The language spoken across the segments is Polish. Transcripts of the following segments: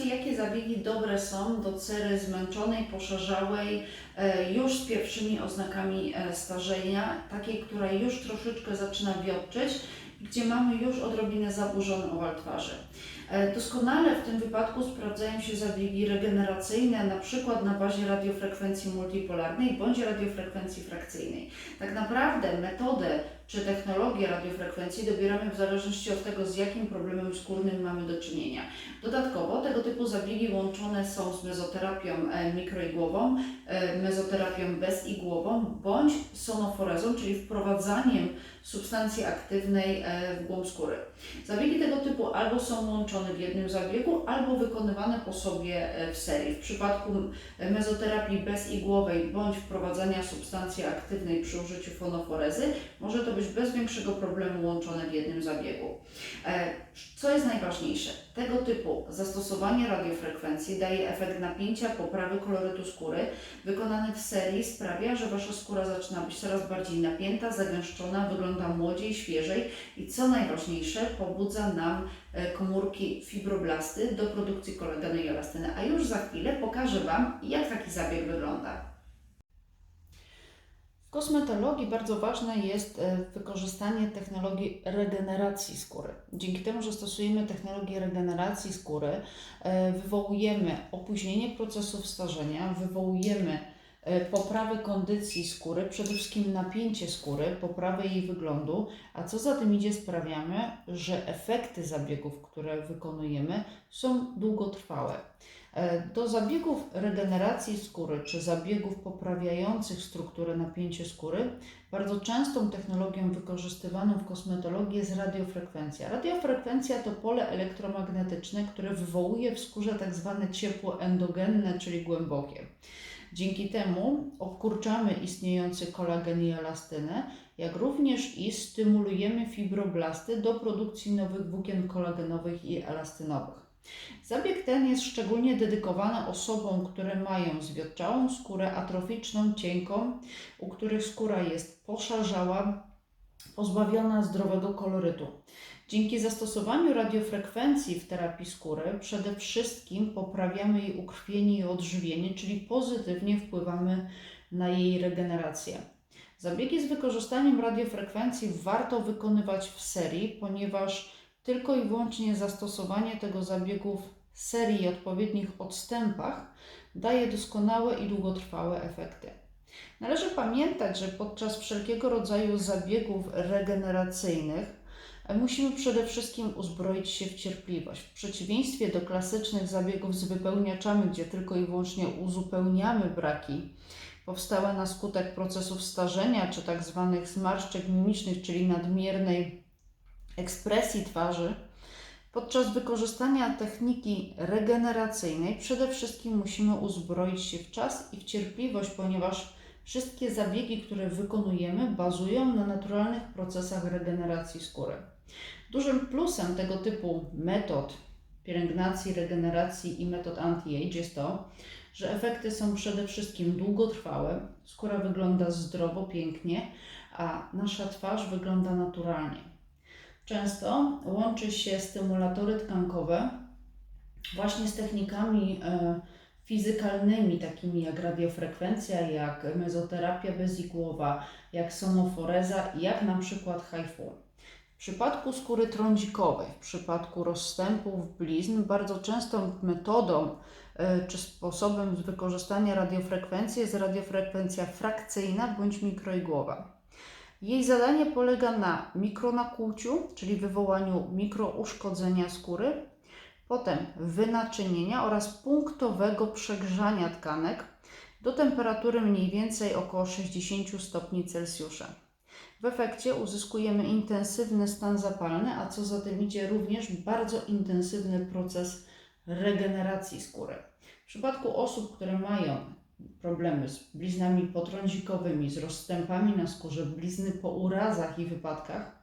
regeneracji, jakie zabiegi dobre są do cery zmęczonej, poszarzałej, e, już z pierwszymi oznakami e, starzenia, takiej, która już troszeczkę zaczyna wiotczyć, gdzie mamy już odrobinę zaburzony owal twarzy. E, Doskonale w tym wypadku sprawdzają się zabiegi regeneracyjne, na przykład na bazie radiofrekwencji multipolarnej bądź radiofrekwencji frakcyjnej. Tak naprawdę metodę czy technologię radiofrekwencji dobieramy w zależności od tego, z jakim problemem skórnym mamy do czynienia. Dodatkowo tego typu zabiegi łączone są z mezoterapią e, mikroigłową, e, mezoterapią bezigłową bądź sonoforezą, czyli wprowadzaniem substancji aktywnej w głąb skóry. Zabiegi tego typu albo są łączone w jednym zabiegu, albo wykonywane po sobie e, w serii. W przypadku mezoterapii bezigłowej bądź wprowadzania substancji aktywnej przy użyciu fonoforezy może to być bez większego problemu łączone w jednym zabiegu. E, Co jest najważniejsze? Tego typu zastosowanie radiofrekwencji daje efekt napięcia, poprawy kolorytu skóry. Wykonany w serii sprawia, że Wasza skóra zaczyna być coraz bardziej napięta, zagęszczona, wygląda młodziej, świeżej i co najważniejsze, pobudza nam komórki fibroblasty do produkcji kolagenu i elastyny. A już za chwilę pokażę Wam, jak taki zabieg wygląda. W kosmetologii bardzo ważne jest e, wykorzystanie technologii regeneracji skóry. Dzięki temu, że stosujemy technologię regeneracji skóry, e, wywołujemy opóźnienie procesów starzenia, wywołujemy e, poprawę kondycji skóry, przede wszystkim napięcie skóry, poprawę jej wyglądu, a co za tym idzie sprawiamy, że efekty zabiegów, które wykonujemy są długotrwałe. E, Do zabiegów regeneracji skóry czy zabiegów poprawiających strukturę napięcie skóry bardzo częstą technologią wykorzystywaną w kosmetologii jest radiofrekwencja. Radiofrekwencja to pole elektromagnetyczne, które wywołuje w skórze tak zwane ciepło endogenne, czyli głębokie. Dzięki temu obkurczamy istniejący kolagen i elastynę, jak również i stymulujemy fibroblasty do produkcji nowych włókien kolagenowych i elastynowych. Zabieg ten jest szczególnie dedykowany osobom, które mają zwiotczałą skórę atroficzną, cienką, u których skóra jest poszarzała, pozbawiona zdrowego kolorytu. Dzięki zastosowaniu radiofrekwencji w terapii skóry przede wszystkim poprawiamy jej ukrwienie i odżywienie, czyli pozytywnie wpływamy na jej regenerację. Zabiegi z wykorzystaniem radiofrekwencji warto wykonywać w serii, ponieważ tylko i wyłącznie zastosowanie tego zabiegu w serii i odpowiednich odstępach daje doskonałe i długotrwałe efekty. Należy pamiętać, że podczas wszelkiego rodzaju zabiegów regeneracyjnych musimy przede wszystkim uzbroić się w cierpliwość. W przeciwieństwie do klasycznych zabiegów z wypełniaczami, gdzie tylko i wyłącznie uzupełniamy braki powstałe na skutek procesów starzenia czy tak zwanych zmarszczek mimicznych, czyli nadmiernej ekspresji twarzy, podczas wykorzystania techniki regeneracyjnej przede wszystkim musimy uzbroić się w czas i w cierpliwość, ponieważ wszystkie zabiegi, które wykonujemy, bazują na naturalnych procesach regeneracji skóry. Dużym plusem tego typu metod pielęgnacji, regeneracji i metod anti-age jest to, że efekty są przede wszystkim długotrwałe, skóra wygląda zdrowo, pięknie, a nasza twarz wygląda naturalnie. Często łączy się stymulatory tkankowe właśnie z technikami e, fizykalnymi, takimi jak radiofrekwencja, jak mezoterapia bezigłowa, jak sonoforeza, jak na przykład HIFU. W przypadku skóry trądzikowej, w przypadku rozstępów, blizn, bardzo częstą metodą e, czy sposobem wykorzystania radiofrekwencji jest radiofrekwencja frakcyjna bądź mikroigłowa. Jej zadanie polega na mikronakłuciu, czyli wywołaniu mikrouszkodzenia skóry, potem wynaczynienia oraz punktowego przegrzania tkanek do temperatury mniej więcej około 60 stopni Celsjusza. W efekcie uzyskujemy intensywny stan zapalny, a co za tym idzie również bardzo intensywny proces regeneracji skóry. W przypadku osób, które mają problemy z bliznami potrądzikowymi, z rozstępami na skórze, blizny po urazach i wypadkach,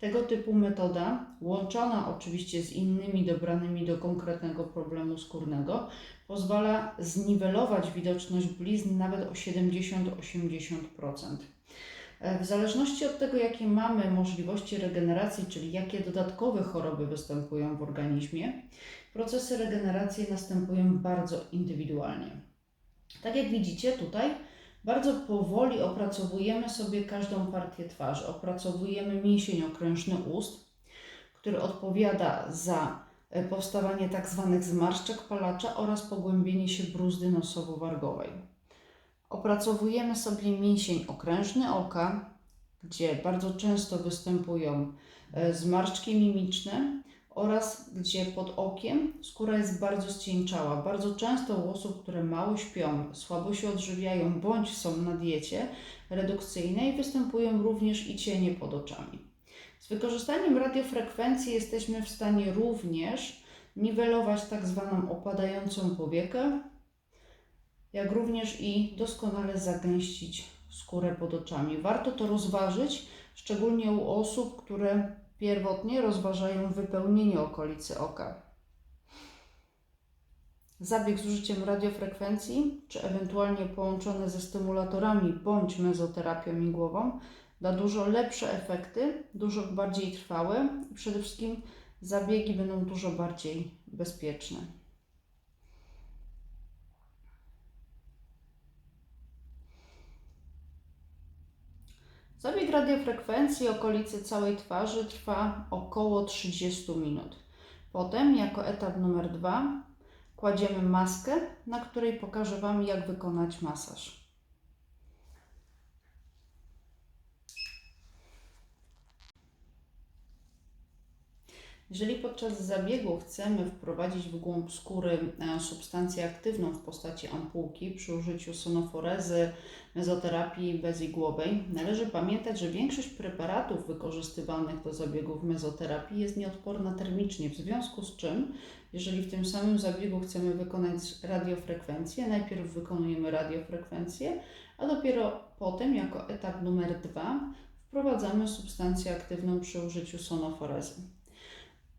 tego typu metoda, łączona oczywiście z innymi dobranymi do konkretnego problemu skórnego, pozwala zniwelować widoczność blizn nawet o 70-80%. E, W zależności od tego, jakie mamy możliwości regeneracji, czyli jakie dodatkowe choroby występują w organizmie, Procesy regeneracji następują bardzo indywidualnie. Tak jak widzicie tutaj, bardzo powoli opracowujemy sobie każdą partię twarzy. Opracowujemy mięsień okrężny ust, który odpowiada za e, powstawanie tak zwanych zmarszczek palacza oraz pogłębienie się bruzdy nosowo-wargowej. Opracowujemy sobie mięsień okrężny oka, gdzie bardzo często występują e, zmarszczki mimiczne oraz gdzie pod okiem skóra jest bardzo ścieńczała. Bardzo często u osób, które mało śpią, słabo się odżywiają bądź są na diecie redukcyjnej, występują również i cienie pod oczami. Z wykorzystaniem radiofrekwencji jesteśmy w stanie również niwelować tak zwaną opadającą powiekę, jak również i doskonale zagęścić skórę pod oczami. Warto to rozważyć, szczególnie u osób, które pierwotnie rozważają wypełnienie okolicy oka. Zabieg z użyciem radiofrekwencji, czy ewentualnie połączony ze stymulatorami bądź mezoterapią igłową, da dużo lepsze efekty, dużo bardziej trwałe i przede wszystkim zabiegi będą dużo bardziej bezpieczne. Zabieg radiofrekwencji okolicy całej twarzy trwa około 30 minut. Potem, jako etap numer dwa, kładziemy maskę, na której pokażę Wam, jak wykonać masaż. Jeżeli podczas zabiegu chcemy wprowadzić w głąb skóry e, substancję aktywną w postaci ampułki przy użyciu sonoforezy, mezoterapii bezigłowej, należy pamiętać, że większość preparatów wykorzystywanych do zabiegów mezoterapii jest nieodporna termicznie, w związku z czym, jeżeli w tym samym zabiegu chcemy wykonać radiofrekwencję, najpierw wykonujemy radiofrekwencję, a dopiero potem, jako etap numer dwa, wprowadzamy substancję aktywną przy użyciu sonoforezy.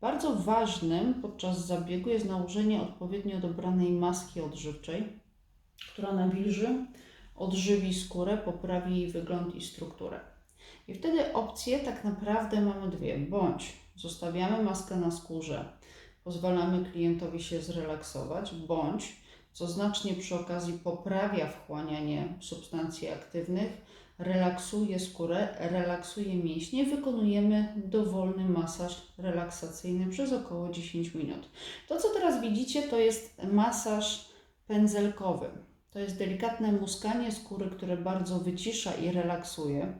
Bardzo ważnym podczas zabiegu jest nałożenie odpowiednio dobranej maski odżywczej, która nawilży, odżywi skórę, poprawi jej wygląd i strukturę. I wtedy opcje tak naprawdę mamy dwie. Bądź zostawiamy maskę na skórze, pozwalamy klientowi się zrelaksować, bądź, co znacznie przy okazji poprawia wchłanianie substancji aktywnych, relaksuje skórę, relaksuje mięśnie. Wykonujemy dowolny masaż relaksacyjny przez około 10 minut. To, co teraz widzicie, to jest masaż pędzelkowy. To jest delikatne muskanie skóry, które bardzo wycisza i relaksuje.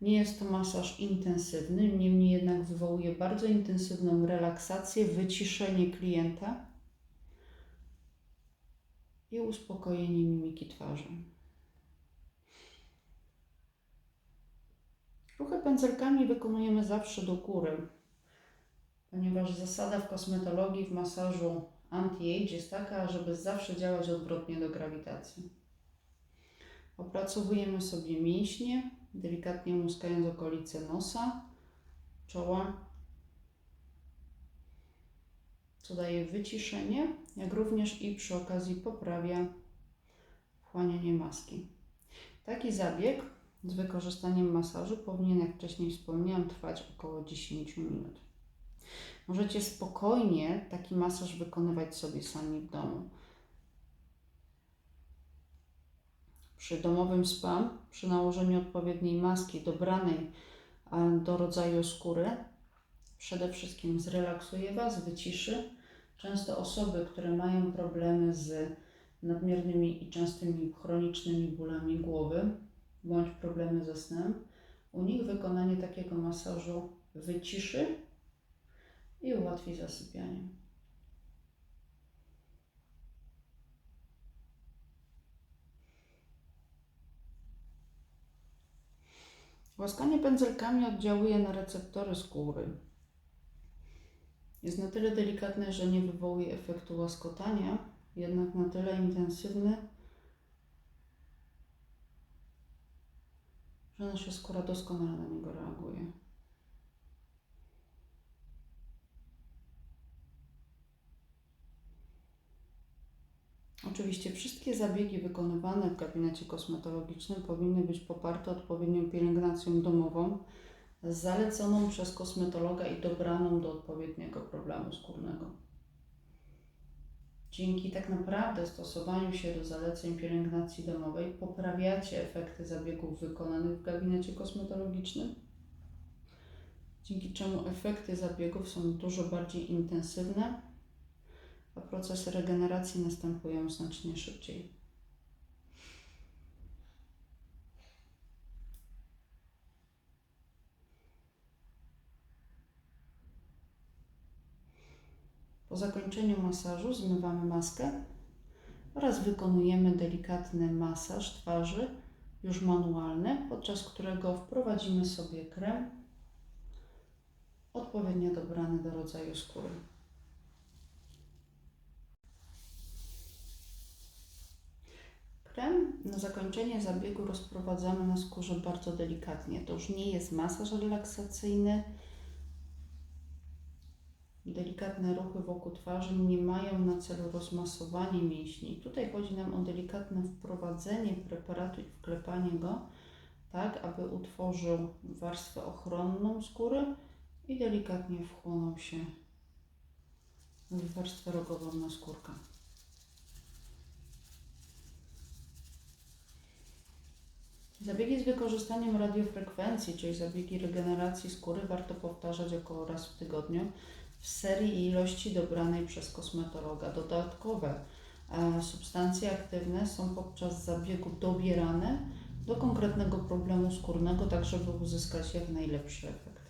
Nie jest to masaż intensywny, niemniej jednak wywołuje bardzo intensywną relaksację, wyciszenie klienta i uspokojenie mimiki twarzy. Ruchy pędzelkami wykonujemy zawsze do góry, ponieważ zasada w kosmetologii, w masażu anti-age jest taka, żeby zawsze działać odwrotnie do grawitacji. Opracowujemy sobie mięśnie, delikatnie muskając okolice nosa, czoła, co daje wyciszenie, jak również i przy okazji poprawia wchłanianie maski. Taki zabieg z wykorzystaniem masażu powinien, jak wcześniej wspomniałam, trwać około 10 minut. Możecie spokojnie taki masaż wykonywać sobie sami w domu. Przy domowym spa, przy nałożeniu odpowiedniej maski dobranej do rodzaju skóry, przede wszystkim zrelaksuje Was, wyciszy. Często osoby, które mają problemy z nadmiernymi i częstymi chronicznymi bólami głowy, bądź problemy ze snem, u nich wykonanie takiego masażu wyciszy i ułatwi zasypianie. Łaskanie pędzelkami oddziałuje na receptory skóry. Jest na tyle delikatne, że nie wywołuje efektu łaskotania, jednak na tyle intensywny, że nasza skóra doskonale na niego reaguje. Oczywiście wszystkie zabiegi wykonywane w gabinecie kosmetologicznym powinny być poparte odpowiednią pielęgnacją domową, zaleconą przez kosmetologa i dobraną do odpowiedniego problemu skórnego. Dzięki tak naprawdę stosowaniu się do zaleceń pielęgnacji domowej poprawiacie efekty zabiegów wykonanych w gabinecie kosmetologicznym, dzięki czemu efekty zabiegów są dużo bardziej intensywne, a procesy regeneracji następują znacznie szybciej. Po zakończeniu masażu zmywamy maskę oraz wykonujemy delikatny masaż twarzy, już manualny, podczas którego wprowadzimy sobie krem odpowiednio dobrany do rodzaju skóry. Krem na zakończenie zabiegu rozprowadzamy na skórze bardzo delikatnie. To już nie jest masaż relaksacyjny. Delikatne ruchy wokół twarzy nie mają na celu rozmasowanie mięśni. Tutaj chodzi nam o delikatne wprowadzenie preparatu i wklepanie go, tak aby utworzył warstwę ochronną skóry i delikatnie wchłonął się w warstwę rogową na skórkę. Zabiegi z wykorzystaniem radiofrekwencji, czyli zabiegi regeneracji skóry, warto powtarzać około raz w tygodniu w serii ilości dobranej przez kosmetologa. Dodatkowe e, substancje aktywne są podczas zabiegu dobierane do konkretnego problemu skórnego, tak żeby uzyskać jak najlepszy efekt.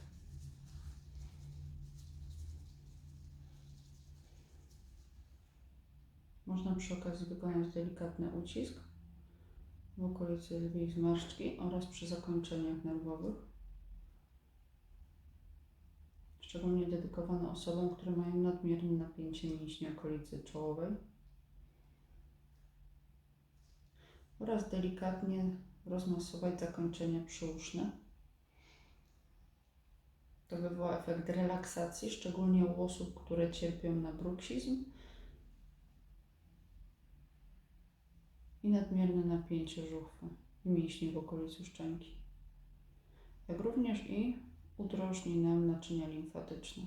Można przy okazji wykonać delikatny ucisk w okolicy zmarszczki oraz przy zakończeniach nerwowych. Szczególnie dedykowane osobom, które mają nadmierne napięcie mięśni okolicy czołowej. Oraz delikatnie rozmasować zakończenia przyuszne. To wywoła efekt relaksacji, szczególnie u osób, które cierpią na bruksizm i nadmierne napięcie żuchwy i mięśni w okolicy szczęki, jak również i udrożni nam naczynia limfatyczne.